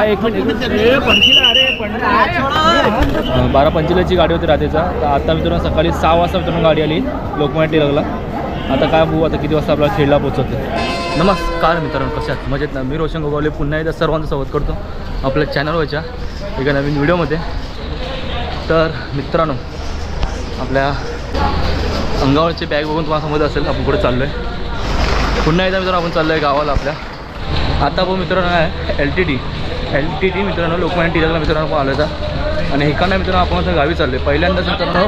काय एक मिनिट बारा पंचेचाळीसची गाडी होती रात्रीचा. तर आता मित्रांनो सकाळी सहा वाजता मित्रांनो गाडी आली. लोकमान्य टिळकला. आता काय बघू आता किती वाजता आपल्याला खेळला पोहोचवते. नमस्कार मित्रांनो कशात मजेत ना? मी रोशन गोगावले. पुन्हा एकदा सर्वांचं स्वागत करतो आपल्या चॅनलवरच्या एका नवीन व्हिडिओमध्ये. तर मित्रांनो आपल्या अंगावरची बॅग बघून तुम्हाला समजत असेल आपण कुठे चाललो आहे पुन्हा एकदा मित्रांनो आपण चाललो आहे गावाला आपल्या. आता आपण मित्रांनो आहे? L T T L T T मित्रांनो लोकमान्य टिळकला मित्रांनो आलो होता. आणि इकडनं मित्रांनो आपण असं गावी चाललो आहे पहिल्यांदाच मित्रांनो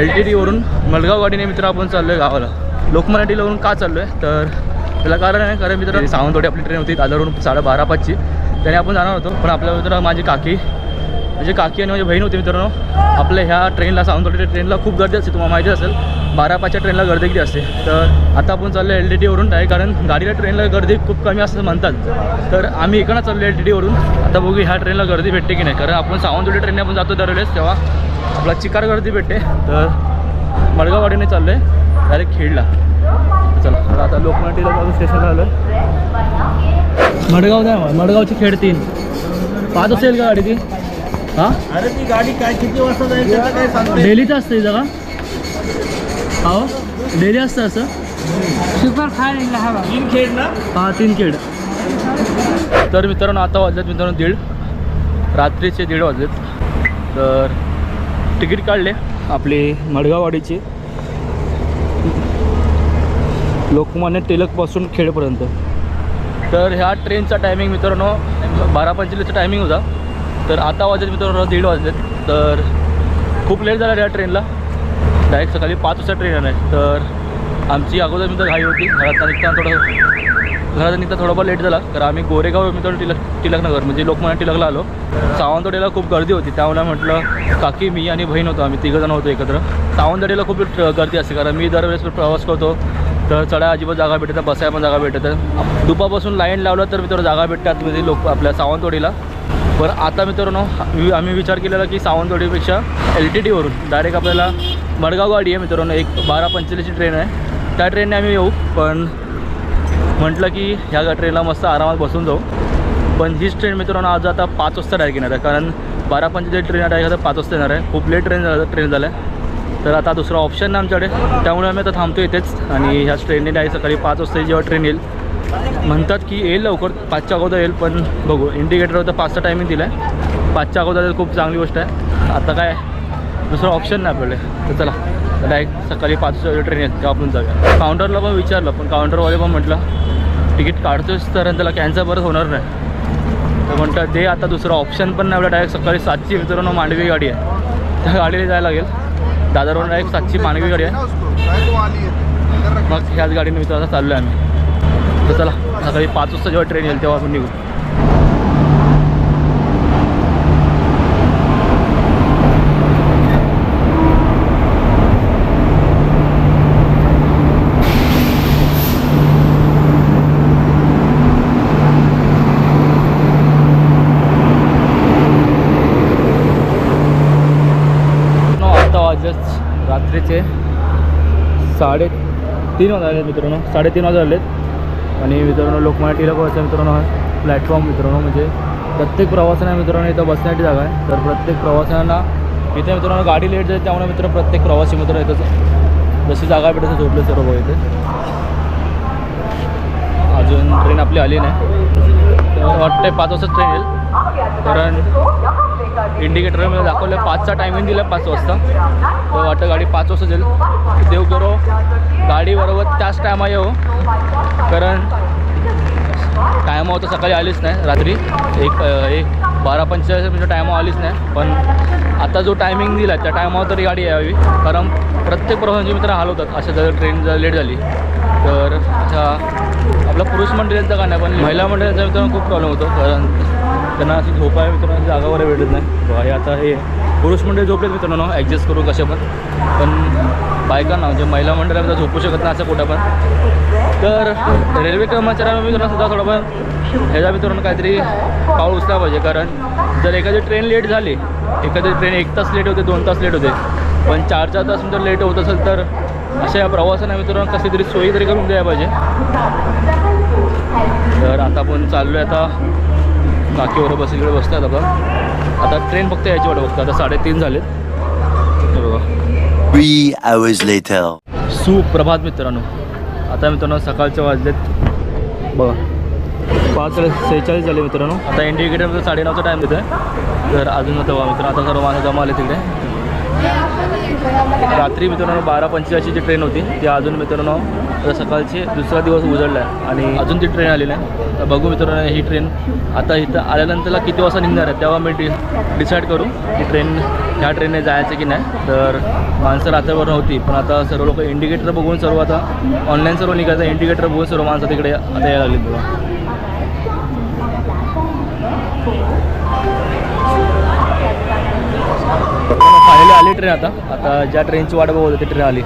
एल टी टीवरून मलगाव गाडीने मित्र आपण चाललो आहे गावाला. लोकमान्य टिळकवरून का चाललो आहे तर त्याला कारण आहे कारण मित्रांनो सावंतवाडी आपली ट्रेन होती दादरवरून साडेबारा पाचची. त्याने आपण जाणार होतो पण आपल्या मित्र माझी काकी म्हणजे काकी आणि माझी बहीण होती मित्रांनो. आपल्या ह्या ट्रेनला सावंतवाडी ट्रेनला खूप गर्दी असते तुम्हाला माहिती असेल. बारा पाचच्या ट्रेनला गर्दी किती असते. तर आता आपण चाललो एल टी टीवरून आहे कारण गाडीला ट्रेनला गर्दी खूप कमी असं म्हणतात. तर आम्ही इकडं चाललो एल टी टीवरून आता बघू ह्या ट्रेनला गर्दी भेटते की नाही. कारण आपण सावंतवाडी ट्रेनने आपण जातो दरवेळेस तेव्हा. आपला चिकार गर्दी भेटते. तर मडगाववाडीने चाललो आहे डायरेक्ट खेडला. चला आता लोकमाटीला लोकमान्य स्टेशनला आलो मडगाव नाही मडगावची खेड तीन. पाच असेल का गाडी ती? हां? अरे ती गाडी काय किती वाजता जाईल त्याचं काय सांगते डेलीचं असतं इथं का? हो डेली असतं असं? सुपर हवा तीन खेळ ना? हा तीन खेड तर मित्रांनो आता वाजलेत मित्रांनो दीड. रात्रीचे दीड वाजलेत. तर तिकीट काढले आपली मडगाववाडीची. लोकमान्य टिळकपासून खेडपर्यंत. तर ह्या ट्रेनचा टायमिंग मित्रांनो बारा पंचेचाळीसचा टायमिंग होता. तर आता वाजलेत मित्रांनो दीड वाजलेत. तर खूप लेट झाला या ट्रेनला डायरेक्ट सकाळी पाच वाजता ट्रेन आहे. तर आमची अगोदर मित्र घाई होती. घरात निघताना थोडं घरात निघता थोडाफार लेट झाला. तर आम्ही गोरेगाव मित्र टिलक टिलकनगर म्हणजे लोकमान्य टिलकला आलो. सावंतवाडीला खूप गर्दी होती. त्यामुळे म्हटलं काकी मी आणि बहीण होतो. आम्ही तिघंजण होतो एकत्र. सावंतवाडीला खूप गर्दी असते. कारण मी दरवेळेस प्रवास करतो. तर चढा अजिबात जागा भेटत बसायला पण जागा भेटत आहे. दुपारपासून लाईन लावलं तर मित्र जागा भेटतात. म्हणजे लोक आपल्या सावंतवाडीला. बरं आता मित्रांनो आम्ही- आम्ही विचार केलेला की सावंतवाडीपेक्षा एल टी टीवरून डायरेक्ट आपल्याला मडगाव गाडी आहे मित्रांनो एक बारा पंचेचाळीसची ट्रेन आहे. त्या ट्रेनने आम्ही येऊ पण म्हटलं की ह्या ट्रेनला मस्त आरामात बसून जाऊ. पण हीच ट्रेन मित्रांनो आज आता पाच वाजता डायरेक्ट येणार आहे कारण बारा पंचेचाळीस ट्रेन डायरेक्ट आता पाच वाजता येणार आहे. खूप लेट ट्रेन झालं ट्रेन झालं आहे. तर आता दुसरा ऑप्शन नाही आमच्याकडे. त्यामुळे आम्ही आता थांबतो इथेच आणि ह्याच ट्रेनने डायरेक्ट सकाळी पाच वाजता जेव्हा ट्रेन येईल म्हणतात की येईल लवकर पाचच्या अगोदर येईल पण बघू. इंडिकेटर होतं पाचचा टायमिंग दिला आहे पाचच्या अगोदर तर खूप चांगली गोष्ट आहे. आता काय दुसरं ऑप्शन नाही आपल्याकडे. तर चला डायरेक्ट सकाळी पाचच्या ट्रेन येत तेव्हा आपण जाऊया. काउंटरला पण विचारलं पण काउंटरवाले पण म्हटलं तिकीट काढतोच तर त्याला कॅन्सल परत होणार नाही. तर म्हणतात दे आता दुसरं ऑप्शन पण नाही आपल्या डायरेक्ट सकाळी सातची वितरण मांडवी गाडी आहे. त्या गाडीला जायला लागेल. दादरवरून डायरेक्ट सातची मांडवी गाडी आहे. मग ह्याच गाडीने मित्रांनो चाललो आहे आम्ही. तर चला. सकाळी पाच वाजता जेव्हा ट्रेन येईल तेव्हा आपण निघू. रात्रीचे साडे तीन वाजले मित्रांनो. साडेतीन वाजले आणि मित्रांनो लोकमान्य टिळकवरचा मित्रांनो हा प्लॅटफॉर्म मित्रांनो म्हणजे प्रत्येक प्रवाशांना मित्रांनो इथं बसण्याची जागा आहे. तर प्रत्येक प्रवाशांना इथे मित्रांनो गाडी लेट जाईल त्यामुळे मित्र प्रत्येक प्रवासी मित्र इथंच जशी जागा भेटत झोपले सर्व इथे. अजून ट्रेन आपली आली नाही. तर वाटतंय पाच वाजता ट्रेन येईल. कारण इंडिकेटरमध्ये दाखवलं पाचचा टायमिंग दिला पाच वाजता. तर वाटतं गाडी पाच वाजता जाईल देव करो गाडी बरोबर त्याच टायमा येऊ. कारण टायमावर तर सकाळी आलीच नाही रात्री एक एक बारा पंचेचाळीस मिनिटं टायमावर आलीच नाही पण आता जो टायमिंग दिला त्या टायमावर तरी गाडी यावी कारण प्रत्येक प्रवासांची मित्र हलवतात होतात. अशा जर ट्रेन जर लेट झाली तर अशा आपला पुरुष मंडळींचा का नाही पण महिला मंडळींचा मित्रांनो खूप प्रॉब्लेम होतो कारण त्यांना अशी झोपाय मित्रांनो जागा वगैरे भेटत नाही. हे आता हे पुरुष मंडळी झोपलेत मित्रांनो ॲडजस्ट करू कशा पण. पण बायकांना म्हणजे महिला मंडळाला झोपू शकत नाही असं कुठं पण. तर रेल्वे कर्मचाऱ्यांना मित्रांनो सुद्धा थोडंफार ह्याच्या मित्रांनो काहीतरी पाऊल उचला पाहिजे. कारण जर एखादी ट्रेन लेट झाली एखादी ट्रेन एक तास लेट होते दोन तास लेट होते पण चार चार तास जर लेट होत असेल तर अशा या प्रवासांना मित्रांनो कशी तरी सोयी तरी करून द्यायला पाहिजे. तर आता आपण चाललो आहे आता काकीवर बस इकडे बसतात आता आता ट्रेन फक्त यायची वाट बघतो. आता साडेतीन later. सुप्रभात मित्रांनो. आता मित्रांनो सकाळचे वाजलेत. बघा. पाच सेहेचाळीस झाले मित्रांनो. आता इंडिकेटरमध्ये साडेनऊचा टाईम देतो आहे तर अजून आता मित्र मित्रांनो आता सर्व माणसं जमा आले तिकडे रात्री मित्रांनो बारा पंचेचाळीसची जी ट्रेन होती ती अजून मित्रांनो आता सकाळची दुसरा दिवस उजळला आहे आणि अजून ती ट्रेन आलेली आहे. तर बघू मित्रांनो ही ट्रेन. आता इथं आल्यानंतरला किती वाजता निघणार आहे तेव्हा मी डि डिसाईड करू की ट्रेन ह्या ट्रेनने जायचं की नाही. तर माणसं रात्रभर नव्हती पण आता सर्व लोक इंडिकेटर बघून सर्व आता ऑनलाईन सर्व निघायचं इंडिकेटर बघून सर्व माणसं तिकडे आता यायला लागली फायनली आली ट्रेन आता. आता ज्या ट्रेनची वाट बघत होती ती ट्रेन आली.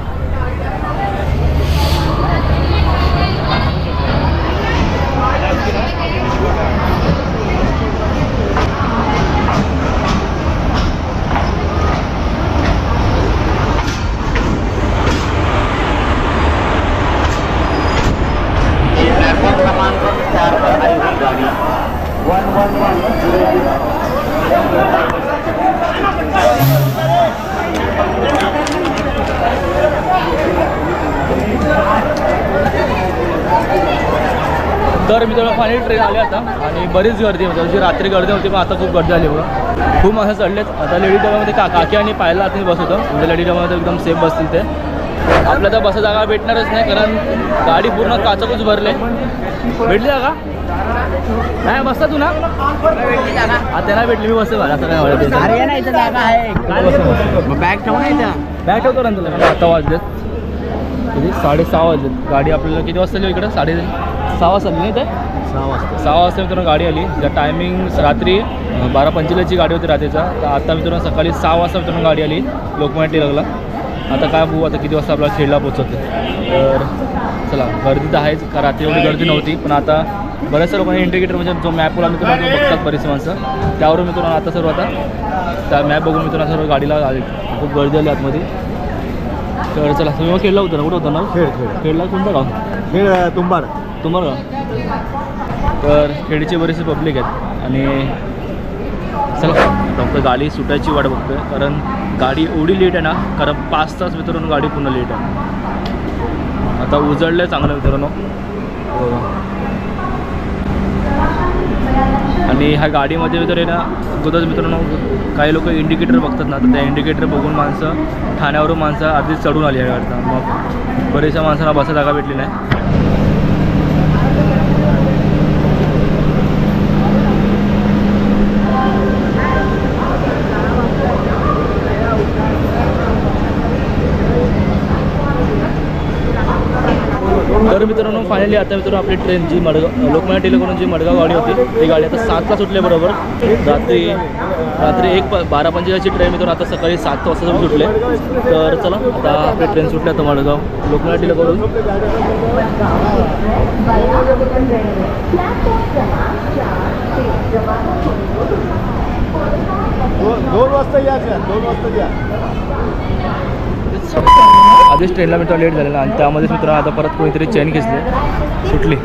बरीच गर्दी म्हणजे जी रात्री गर्दी होती पण आता खूप गर्दी झाली बघा. खूप माणसं चढलेत. आता लेडी डब्यामध्ये का काकी आणि पाहायला आत बस होतं. म्हणजे लेडी डब्यामध्ये एकदम सेफ बसतील ते आपल्या तर बसा जागा भेटणारच नाही कारण गाडी पूर्ण काचाकूच भरले. भेटली जागा? नाही बसता तू ना. आता नाही भेटली. मी बसते बघा. आता काय जागा आहे. बॅग ठेवू ना इथं? बॅग ठेवतो ना तुला. आता वाजलेत. साडेसहा वाजलेत. गाडी आपल्याला किती वाजता आली इकडं? साडे सहा वाजता नाही ते सहा वाजता. सहा वाजता मित्रांनो गाडी आली. ज्या टायमिंग रात्री बारा पंचेचाळीसची गाडी होती रात्रीचा तर आता मित्रांनो सकाळी सहा वाजता मित्रांनो गाडी आली लोकमान्य टिळकला. आता काय बघू आता किती वाजता आपल्याला खेळला पोचवते तर चला गर्दी तर आहेच का रात्री एवढी गर्दी नव्हती. पण आता बऱ्याचशा लोकांनी इंडिकेटर म्हणजे जो मॅपवर मित्रांनो जो बघतात बरेचसे माणसं त्यावरून मित्रांनो आता सर्व आता त्या मॅप बघून मित्रांनो सर्व गाडीला आली. खूप गर्दी आली आतमध्ये. तर चला तुम्ही मग खेळला होता ना? कुठं होता ना? खेळ खेळ. खेळला कोणता गाव? खेळ तुंबाड समोर तर खेडीची बरेचसे पब्लिक आहेत. आणि चला फक्त गाडी सुटायची वाट बघतोय. कारण गाडी एवढी लेट आहे ना कारण पाच तास मित्रांनो गाडी पूर्ण लेट आहे. आता उजळलं आहे चांगलं मित्रांनो. हो. आणि ह्या गाडीमध्ये मित्र आहे ना अगोदरच मित्रांनो काही लोक इंडिकेटर बघतात ना तर त्या इंडिकेटर बघून माणसं ठाण्यावरून माणसं आधीच चढून आली आहे गाडीचा मग बरेचशा माणसांना बसा जागा भेटली नाही. तर मित्रांनो फायनली आता मित्रांनो आपली ट्रेन जी मडगाव लोकमान्य टिळकवरून जी मडगाव गाडी होती ती गाडी आता सातला सुटली बरोबर. रात्री रात्री एक प बारा पंचेचाळीसची ट्रेन मित्रांनो आता सकाळी सात वाजता तुम्ही सुटले. तर चला आता आपली ट्रेन सुटली आता मडगाव लोकमान्य टिळकवरून दोन वाजता या दोन वाजता या. आधीच ट्रेनला मित्र लेट झालेला आणि त्यामध्येच मित्र आता परत कोणीतरी चेन खेचले सुटली.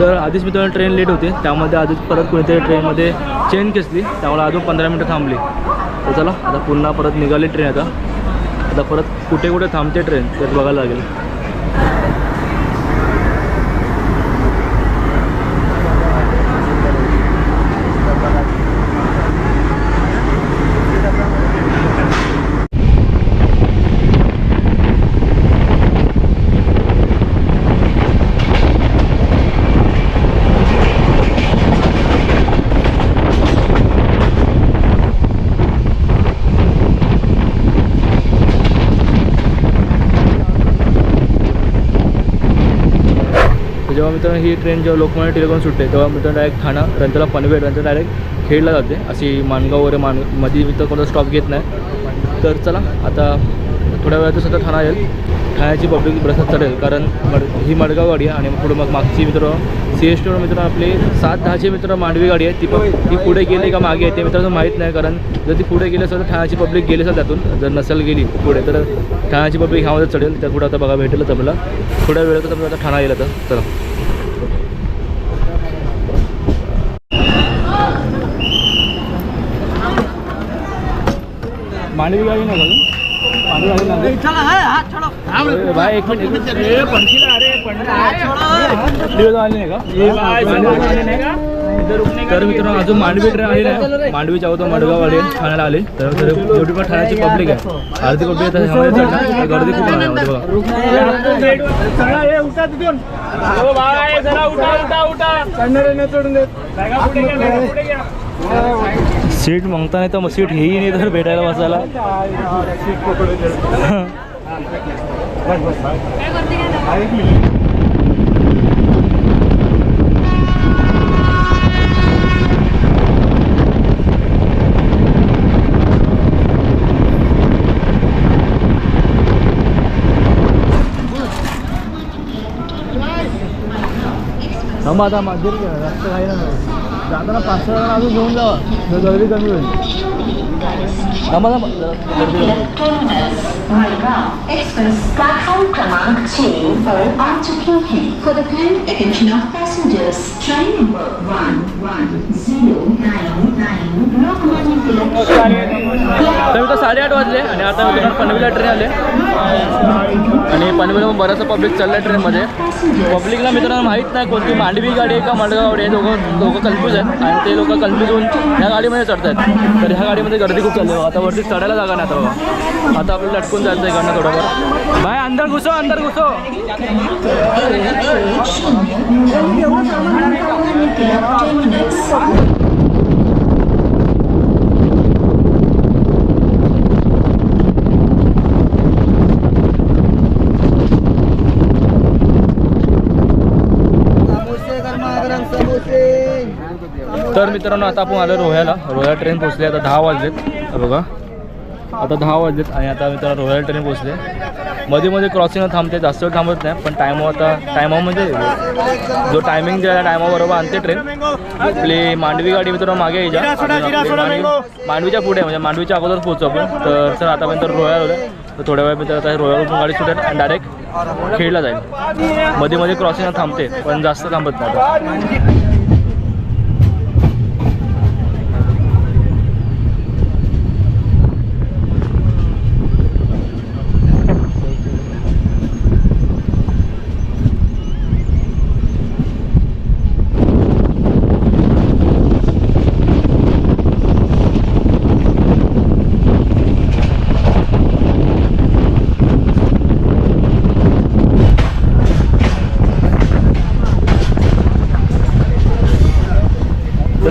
तर आधीच मित्रांनो ट्रेन लेट होती. त्यामध्ये आधीच परत कोणीतरी ट्रेनमध्ये चेन खेचली. त्यामुळे अजून पंधरा मिनटं थांबली. तर चला आता पुन्हा परत निघाली ट्रेन आता. आता परत कुठे कुठे थांबते ट्रेन ते बघायला लागेल. मित्रांनो ही ट्रेन जेव्हा लोकमान्य टिळकवरून सुटते तेव्हा मित्रांनो डायरेक्ट ठाणा नंतरला पनवेल नंतर डायरेक्ट खेडला जाते. अशी माणगाव वगैरे मानमध्ये मित्र कोणता स्टॉप घेत नाही. तर चला आता थोड्या वेळातच आता ठाणा येईल. ठाण्याची पब्लिक प्रसाद चढेल कारण मड ही मडगाव गाडी आहे आणि पुढे मग मागची मित्र सी एस टीवर मित्र आपली सात दहाची मित्र मांडवी गाडी आहे. ती पण ती पुढे गेली का मागे आहे ते मित्रांनो माहीत नाही कारण जर ती पुढे गेली असेल तर ठाण्याची पब्लिक गेली असेल त्यातून. जर नसेल गेली पुढे तर ठाण्याची पब्लिक ह्यामध्ये चढेल. त्या पुढे आता बघा भेटेलच आपल्याला. थोड्या वेळातच आपल्याला आता ठाणा येईल आता. चला. मांडवी गाडी नाही का मांडवी गाडी नाही ए, भाई एक मिनिट एक मिनिट. दिवस आले नाही। का तर मित्रांनो अजून मांडवी ट्रेन आली नाही. मांडवीच्या अगोदर मडगाववाडी ठाण्याला आली. तर तर एवढी पण ठाण्याची पब्लिक आहे. अर्धी पब्लिक आता ह्यामध्ये चढणार तर गर्दी खूप आहे. यामध्ये बघा सीट मागता नाही तर मग सीट हेही नाही तर भेटायला बसायला. थांबा आता मध्येच घ्या जास्त काही जाताना पाच सहा जण अजून घेऊन जावा. गर्दी कमी होईल. एक्सप्रेस प्लेटफॉर्म क्रमांक 6 पर आ चुकी है for the kind attention of passengers train number 110999 Lokmanya Tilak तर मी तर साडेआठ वाजले आणि आता मी ट्रेन आले. आणि पनवेलमध्ये बराचसा पब्लिक चाललं आहे ट्रेनमध्ये पब्लिकला मित्रांनो माहीत नाही कोणती मांडवी गाडी आहे का मडगाव गाडी आहे. दोघं दोघं कन्फ्यूज आहेत. आणि ते लोक कन्फ्यूज होऊन ह्या गाडीमध्ये चढत आहेत तर ह्या गाडीमध्ये गर्दी खूप चालली आता वरती चढायला जागा नाही आता बघा. आता आपल्याला लटकून जायचं आहे इकडनं थोडंफार. बाय अंदर घुसो अंदर घुसो लोकमान्य तिलक टर्मिनस तर मित्रांनो आता आपण आलो रोह्याला. रोह्या ट्रेन पोहोचली आता दहा वाजलेत. हे बघा. आता दहा वाजलेत आणि आता मित्रांनो रोह्याला ट्रेन पोहोचले. मध्ये मध्ये क्रॉसिंगला थांबते जास्त वेळ थांबत नाही पण टायमावर आता टायमावर म्हणजे जो टायमिंग दिला टायमाबरोबर आणते ट्रेन आपली मांडवी गाडी मित्रांनो मागे यायच्या मांडवीच्या पुढे म्हणजे मांडवीच्या अगोदर पोहोचू आपण. तर सर आतापर्यंत रोह्याला होतं तर थोड्या वेळ मित्र आता रोह्यावरून गाडी सुटेल आणि डायरेक्ट खेळला जाईल. मध्ये मध्ये क्रॉसिंगला थांबते पण जास्त थांबत नाही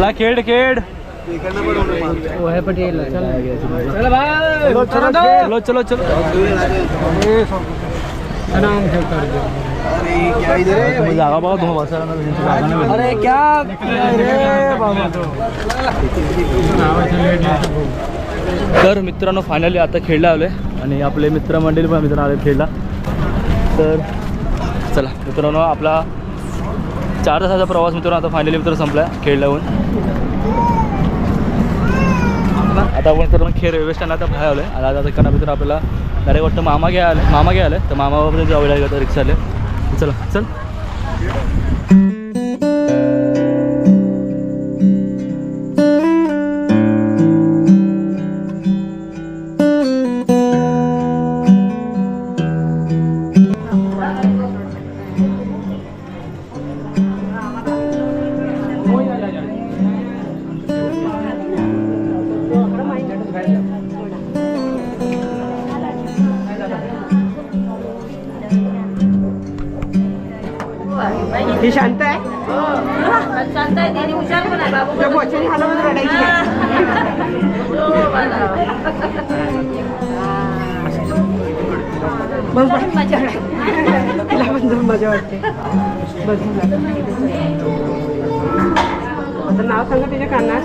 चला खेळ खेळ. चलो. चलो चलो जागा बघा नाही भेटत. तर मित्रांनो फायनली आता खेळला आलोय. आणि आपले मित्रमंडळी पण मित्र आले खेळला तर चला मित्रांनो आपला चार तासाचा प्रवास मित्रांनो आता फायनली मित्र संपला खेळला लावून. आता आपण तर खेळ रेल्वे स्टँड आता बाहेर आलो आहे आता आता तिकडनं मित्र आपल्याला डायरेक्ट वाटतं मामा घ्या आले मामा घ्या आले तर मामावर जावं लागेल आता रिक्षाले. चला चल. बस मजा तिला पण जाऊन मजा वाटते बस. आता नाव सांगा कानात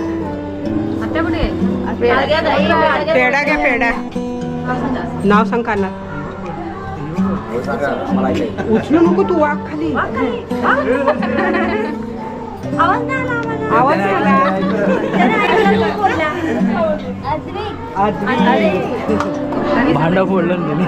पेढा घ्या पेढा नाव सांग कानात उचलू नको तू वाघ खाली आवाज आला. आवाज आला भांडा फोडलं त्यांनी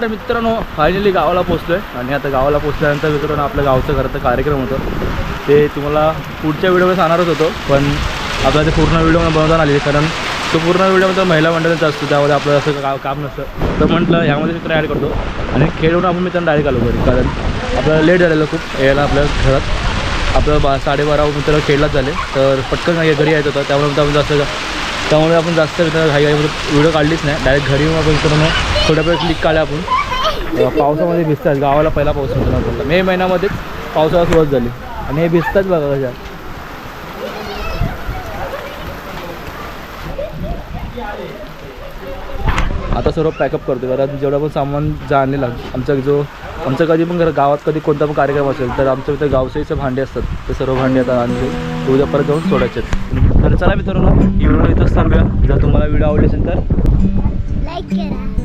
तर मित्रांनो फायनली गावाला पोचलो आहे आणि आता गावाला पोचल्यानंतर मित्रांनो आपल्या गावचं घरचं कार्यक्रम होतं. ते तुम्हाला पुढच्या व्हिडिओमध्ये सांगणारच होतो पण आपला ते पूर्ण व्हिडिओ बनवता आलेली कारण तो पूर्ण व्हिडिओमध्ये महिला मंडळाचा असतो त्यामध्ये आपलं असं का काम नसतं. तर म्हटलं यामध्ये मित्र ॲड करतो. आणि खेळून आपण मित्रांनो डायरेक्ट आलो घरी. कारण आपल्याला लेट झालेलं खूप यायला आपल्या घरात. आपलं बा साडेबारा मित्र खेळलाच झाले. तर पटकन घरी यायचं होतं. त्यामुळे आपण जास्त त्यामुळे आपण जास्त मित्र घाई घाईमध्ये व्हिडिओ काढलीच नाही. डायरेक्ट घरी येऊन आपण इकडून थोड्या वेळ क्लिक काढल्या आपण. पावसामध्ये भिजतात. गावाला पहिला पाऊस होतो ना मे महिन्यामध्येच पावसाळा सुरुवात झाली. आणि हे भिजतात बघा कशा. आता सर्व पॅकअप करतो कारण जेवढं पण सामान जे आमचा जो आमचं कधी पण घर गावात कधी कोणता पण कार्यक्रम असेल तर आमच्या इथे गावसाईचं भांडे असतात ते सर्व भांडे आता आणले उद्या परत जाऊन सोडायचे तर चला मित्रांनो एवढं इथंच थांबूया. जर तुम्हाला व्हिडिओ आवडले असेल तर. लाईक करा.